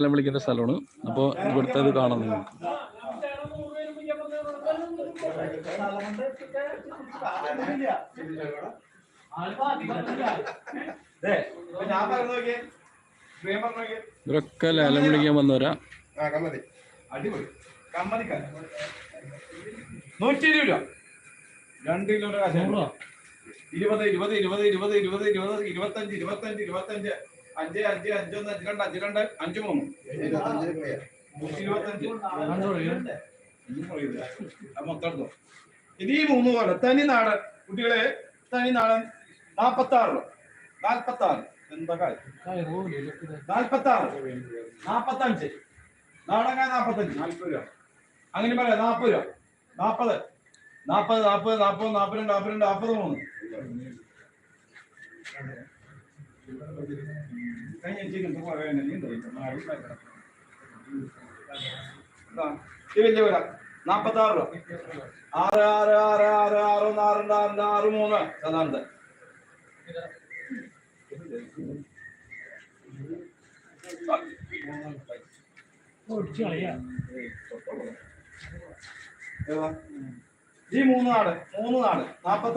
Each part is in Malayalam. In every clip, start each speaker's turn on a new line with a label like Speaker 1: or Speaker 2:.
Speaker 1: എല്ലാം വിളിക്കുന്ന സ്ഥലമാണ്. അപ്പോൾ ഇവിടുത്തെ ഇത് കാണാം നിങ്ങൾക്ക്
Speaker 2: ഞാൻ പറഞ്ഞു നോക്കിയേ പ്രിയം നോക്കിയേ
Speaker 1: ഇവരൊക്കെ ലേലം വിളിക്കാൻ വന്നവരാ
Speaker 2: നൂറ്റി ഇരുപത് രൂപ. രണ്ട് കിലോ ഇരുപത് ഇരുപത് ഇരുപത് ഇരുപത് ഇരുപത് ഇരുപത് ഇരുപത്തഞ്ച് ഇരുപത്തഞ്ച് ഇരുപത്തഞ്ച്. അഞ്ച് അഞ്ച് അഞ്ചൊന്ന് അഞ്ച് രണ്ട് അഞ്ച് രണ്ട് അഞ്ച് മൂന്ന്. ഈ മൂന്ന് പോലെ തനി നാടൻ കുട്ടികളെ തനി നാടൻ നാപ്പത്തി ആറ് നാൽപ്പത്തി ആറ് എന്താ കാര്യം? നാൽപ്പത്തി ആറ് നാപ്പത്തഞ്ച്. നാടക നാപ്പത്തഞ്ച്. നാൽപ്പത് രൂപ. അങ്ങനെ പറയാം നാപ്പത് രൂപ. നാപ്പത്. നാപ്പത് നാപ്പത് നാപ്പത് നാപ്പത്തിരണ്ട് നാപ്പത്തിരണ്ട് നാപ്പത് മൂന്ന്. ഇത്? വലിയ വില നാപ്പത്തി ആറ് രൂപ ആറ് ആറ് ആറ് ആറ് ആറ് ഒന്ന് ആറ് രണ്ട് ആറ്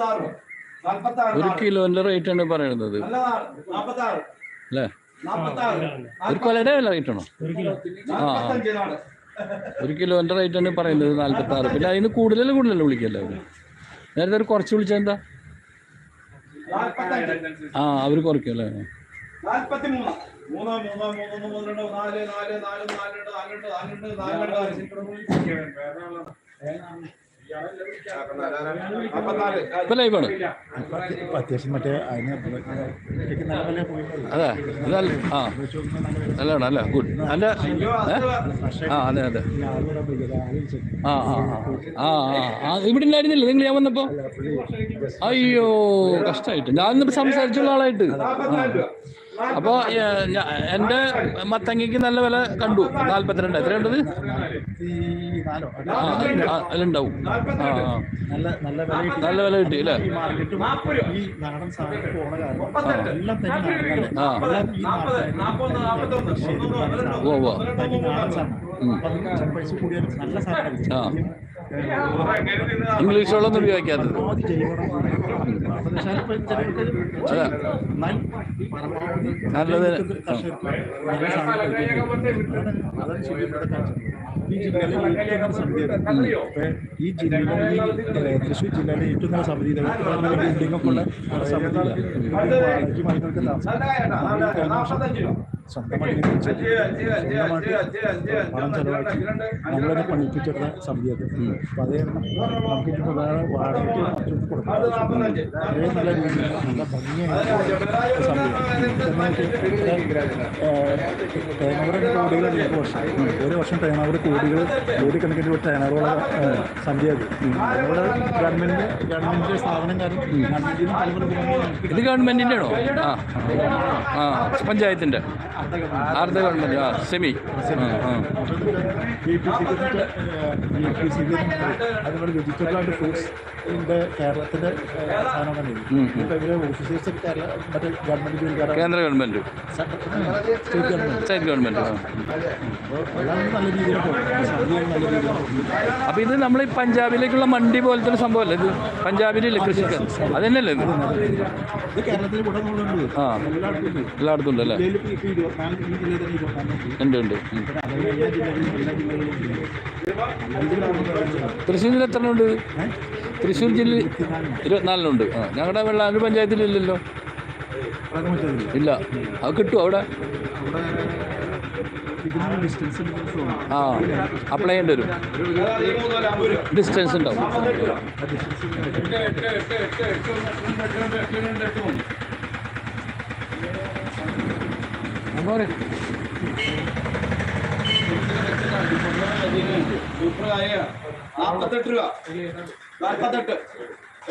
Speaker 2: ആറ്
Speaker 1: ഒരു കിലോന്റെ റേറ്റ് ആണ് പറയുന്നത് അല്ലേ? ഒരു കൊലയുടെ വില റേറ്റ് ആണോ
Speaker 2: ആ
Speaker 1: ഒരു കിലോന്റെ റേറ്റ് ആണ് പറയുന്നത് നാല്പത്തി ആറ് പിന്നെ അതിന് കൂടുതൽ കൂടുതൽ വിളിക്കല്ലേ അവർ? നേരത്തെ ഒരു കുറച്ച് വിളിച്ചാൽ എന്താ? ആ അവർ കുറയ്ക്കും അല്ലേ?
Speaker 2: നാല്
Speaker 3: അത്യാവശ്യം മറ്റേ
Speaker 1: അതെ. ഇത് നല്ല ആ. നല്ലതാണ് അല്ല? ഗുഡ് അല്ല ആ അതെ അതെ. ആ ആ ആ. ആ ഇവിടെ ഉണ്ടായിരുന്നില്ല നിങ്ങൾ? ഞാൻ വന്നപ്പോ? അയ്യോ കഷ്ടമായിട്ട് ഞാൻ ഇന്നിപ്പോ സംസാരിച്ചുള്ള ആളായിട്ട്. അപ്പോ എന്റെ മത്തങ്ങയ്ക്ക് നല്ല വില കണ്ടു നാല്പത്തിരണ്ട് എത്രയുണ്ടത്
Speaker 3: നാൽപ്പത്തി നാലോ
Speaker 1: ആ ആ, അതിലുണ്ടാവും
Speaker 3: നല്ല വില കിട്ടി
Speaker 1: അല്ലേ
Speaker 3: തന്നെ നാടനല്ലേ
Speaker 1: ആ ഇംഗ്ലീഷ് വെള്ളമൊന്നും ഉപയോഗിക്കാത്തത് നല്ലത്.
Speaker 3: ഈ ജില്ലയിലെ ഈ തൃശ്ശൂർ ജില്ലയിലെ ഏറ്റവും സമിതി ബിൽഡിംഗ് ഒക്കെ പണം ചെലവാക്കി
Speaker 2: രണ്ട്
Speaker 3: പണിപ്പിച്ചിട്ടുള്ള സമിതിയത് അപ്പൊ അത് നമുക്ക് ഇനിയിപ്പോ വേറെ വാടകയ്ക്ക് മറ്റൊന്നും കൊടുക്കാൻ ആവശ്യമില്ല. അത്രയും നല്ല രീതിയിൽ നല്ല ഭംഗിയായിട്ട് ടേണോവർ കോടികൾ ഒരു വർഷം. ഒരു വർഷം ടേണോവർ കോടികൾ കോടിക്കണക്കിന് ടേണോറുള്ള സന്ധ്യയത് നമ്മുടെ ഗവൺമെന്റ് ഗവൺമെന്റ് സ്ഥാപനം കാരണം ഗവൺമെന്റിന് പല പല
Speaker 1: ഇത് ഗവൺമെന്റിന്റെ ആണോ ആ. ആ. പഞ്ചായത്തിന്റെ. ആർദ്ര ഗവൺമെന്റ് ആ സെമി.
Speaker 3: അതുപോലെ വെജിറ്റബിൾ ആൻഡ് ഫ്രൂട്ട്സ് കേരളത്തിന്റെ ഇപ്പൊ ഇവർ ഓഫീസേഴ്സ് കേരള മറ്റേ ഗവൺമെന്റ്
Speaker 1: കേന്ദ്ര ഗവൺമെന്റ്.
Speaker 3: സ്റ്റേറ്റ് ഗവൺമെന്റ് നല്ല രീതിയിൽ
Speaker 1: അപ്പൊ ഇത് നമ്മൾ ഈ പഞ്ചാബിലേക്കുള്ള മണ്ടി പോലത്തെ ഒരു സംഭവമല്ലേ ഇത്? പഞ്ചാബിലെ കൃഷിക്ക്? അത് തന്നെയല്ലേ ഇത്
Speaker 3: കേരളത്തിൽ
Speaker 1: ആ.
Speaker 3: എല്ലായിടത്തും ഉണ്ടല്ലേ?
Speaker 1: എല്ലായിടത്തും ഉണ്ട് അല്ലേ ഉണ്ട് ഉണ്ട്. തൃശ്ശൂർ ജില്ല എത്ര ഉണ്ട് തൃശ്ശൂർ ജില്ല ഇരുപത്തിനാലിനുണ്ട്. ആ ഞങ്ങളുടെ വെള്ളാനൂർ പഞ്ചായത്തിലില്ലല്ലോ.
Speaker 3: അതൊക്കെ മറ്റേതില്ല
Speaker 1: ഇല്ല അത് കിട്ടുമോ അവിടെ? ആ അപ്ലൈ ചെയ്യേണ്ടി വരും. ഡിസ്റ്റൻസ് ഉണ്ടാവും
Speaker 2: എട്ട് എട്ട് എട്ട് എട്ട് എട്ട് ഒന്ന് രണ്ട് എട്ട് രണ്ട് എട്ട് മൂന്ന് നാൽപ്പത്തെട്ട് രൂപ. നാൽപ്പത്തെട്ട്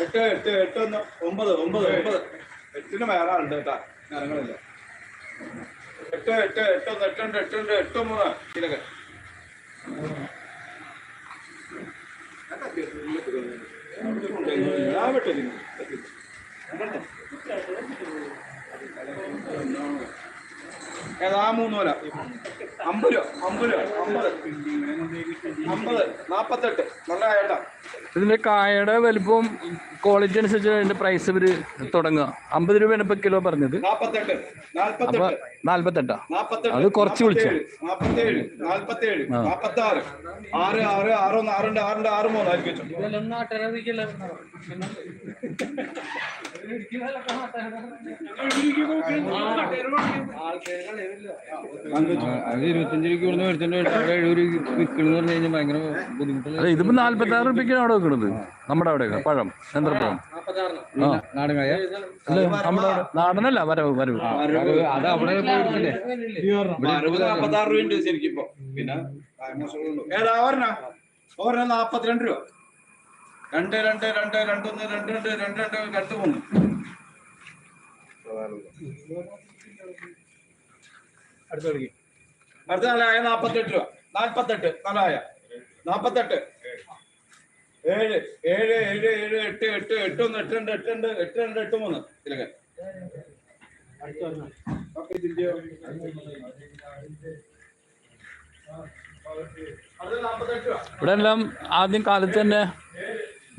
Speaker 2: എട്ട് എട്ട് എട്ട് ഒന്ന് ഒമ്പത് ഒമ്പത് ഒമ്പത്. എട്ടിന് വേറെ ആളുണ്ട് കേട്ടാ ഞങ്ങളില്ല എട്ട് എട്ട് എട്ട് ഒന്ന് എട്ട് മൂന്ന് ഇതിലൊക്കെ ഞാൻ വിട്ടില്ല ഏതാ മൂന്ന് വില അമ്പത് രൂപ അമ്പത് രൂപ അമ്പത് അമ്പത് നാപ്പത്തെട്ട്. നല്ല കായട്ടാ
Speaker 1: ഇതിന്റെ കായയുടെ വലിപ്പം ക്വാളിറ്റി അനുസരിച്ച് അതിന്റെ പ്രൈസ് ഇവർ തുടങ്ങുക. അമ്പത് രൂപയാണ് ഇപ്പൊ കിലോ പറഞ്ഞത്.
Speaker 2: നാപ്പത്തെട്ട്.
Speaker 1: അപ്പൊ നാല്പത്തെട്ടാ അത് കുറച്ച് വിളിച്ചു?
Speaker 2: ആറ് ആറ് ആറ് മൂന്ന് ആയിരിക്കും
Speaker 4: ഇരുപത്തഞ്ച് മേടിച്ചോണ്ട് അവിടെ വിൽക്കണെന്ന് പറഞ്ഞു കഴിഞ്ഞാൽ ഭയങ്കര ബുദ്ധിമുട്ടുള്ള
Speaker 1: ഇതിപ്പോ നാല്പത്തി ആറ് റുപ്യക്കാണ് അവിടെ വെക്കണത്. നമ്മുടെ അവിടെയൊക്കെ പഴം നേന്ത്രപ്പഴം ആ.
Speaker 4: നാടൻ
Speaker 1: അല്ല നമ്മുടെ അവിടെ നാടനല്ല വരവ് വരവ്.
Speaker 4: അത് അവിടെ
Speaker 2: നാപ്പത്തി ആറ് രൂപ ശരിക്കും. ഏതാ ഓരോ ഒരെണ്ണം നാപ്പത്തിരണ്ട് രൂപ. രണ്ട് രണ്ട് രണ്ട് രണ്ടൊന്ന് രണ്ട് രണ്ട് രണ്ട് രണ്ട് രണ്ട് മൂന്ന് അടുത്ത നാലായ നാപ്പത്തെട്ട് രൂപ. നാൽപ്പത്തെട്ട് നാലായ. നാപ്പത്തെട്ട്. ഏഴ് ഏഴ് ഏഴ് ഏഴ് എട്ട് എട്ട് എട്ട് ഒന്ന് എട്ട് രണ്ട് എട്ട് രണ്ട് എട്ട് രണ്ട് എട്ട് മൂന്ന്. രൂപ
Speaker 1: ഇവിടെ എല്ലാം ആദ്യം കാലത്ത് തന്നെ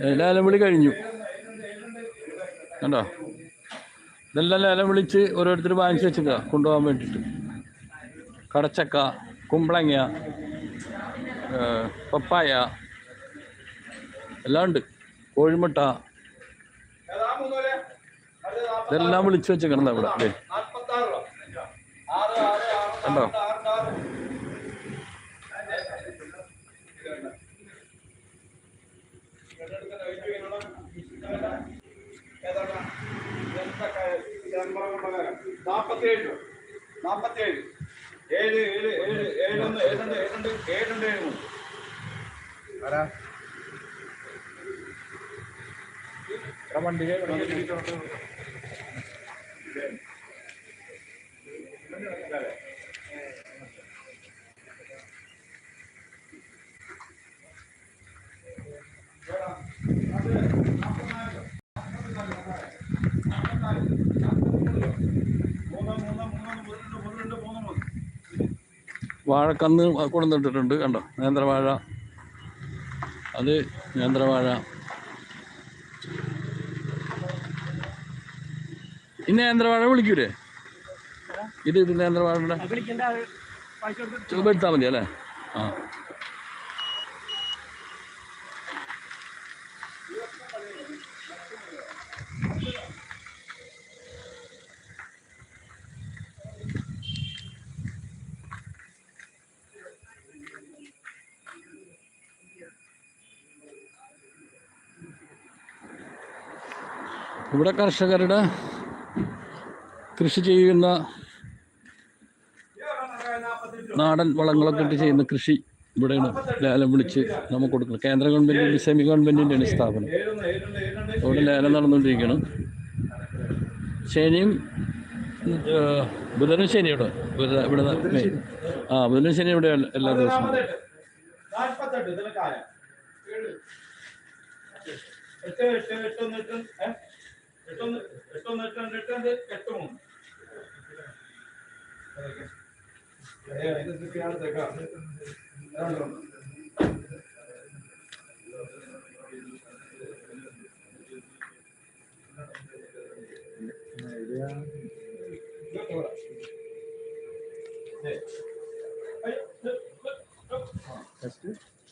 Speaker 1: ലേലം വിളി കഴിഞ്ഞു. കണ്ടോ? ഇതെല്ലാം ലേലം വിളിച്ച് ഓരോരുത്തർ വാങ്ങിച്ച് വെച്ചേക്ക കൊണ്ടുപോകാൻ വേണ്ടിയിട്ട്. കടച്ചക്ക കുമ്പളങ്ങ പപ്പായ എല്ലാം ഉണ്ട്. കോഴിമുട്ട. ഇതെല്ലാം വിളിച്ചു വെച്ചേക്കണം
Speaker 2: ആറ്,
Speaker 1: കണ്ടോ?
Speaker 2: ആറ്, ആറ്, ആറ്. ഏതാണ്? എന്തൊക്കെ ജന്മങ്ങളുള്ള നാപ്പത്തേഴ് രൂപ. നാപ്പത്തേഴ് ഏഴ് ഏഴ് ഏഴ് ഏഴൊന്ന് ഏഴുണ്ട് ഏഴുണ്ട് ഏഴുണ്ട് ഏഴ് മൂന്ന് മൂന്ന് മൂന്ന് മൂന്ന് മൂന്ന് മൂന്ന് രണ്ട് മൂന്ന് മൂന്ന്
Speaker 1: വാഴക്കന്ന് കൊണ്ടുവന്നിട്ടിട്ടുണ്ട്. കണ്ടോ? നേന്ത്രവാഴ. അത് നേന്ത്രവാഴ. ഇന്ന് നേന്ത്രവാഴ വിളിക്കൂലേ? ഇത് ഇത് നേന്ത്രവാഴയുടെ ചുവപ്പ് എടുത്താൽ മതി അല്ലേ? ആ. ഇവിടെ കർഷകരുടെ കൃഷി ചെയ്യുന്ന നാടൻ വളങ്ങളൊക്കെ ഇട്ട് ചെയ്യുന്ന കൃഷി ഇവിടെയാണ്. ലേലം വിളിച്ച് നമുക്ക് കൊടുക്കുന്നത്. കേന്ദ്ര ഗവൺമെന്റിന്റെ സെമി ഗവൺമെന്റിന്റെയാണ് സ്ഥാപനം. അവിടെ ലേലം നടന്നുകൊണ്ടിരിക്കണം ശനിയും ബുധനും ശനി ഇവിടെ. ഇവിടെ ആ ബുധനും ശനി ഇവിടെ എല്ലാ ദിവസവും.
Speaker 2: എട്ട് എട്ട് എട്ടൊന്ന്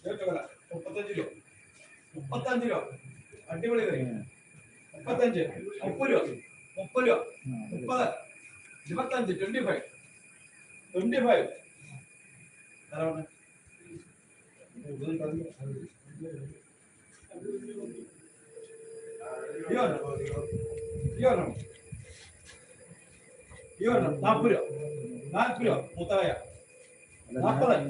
Speaker 2: ഇതൊക്കെ ഇവിടെ. മുപ്പത്തഞ്ച് രൂപ മുപ്പത്തഞ്ച് രൂപ അടിപൊളി കറി മുപ്പത്തഞ്ച് മുപ്പത് രൂപ മുപ്പത് രൂപ മുപ്പത് ഇരുപത്തഞ്ച് ട്വന്റി ഫൈവ് ട്വന്റി ഫൈവ് നാൽപ്പത് രൂപ നാൽപ്പത് രൂപ മുത്തായ നാൽപ്പത്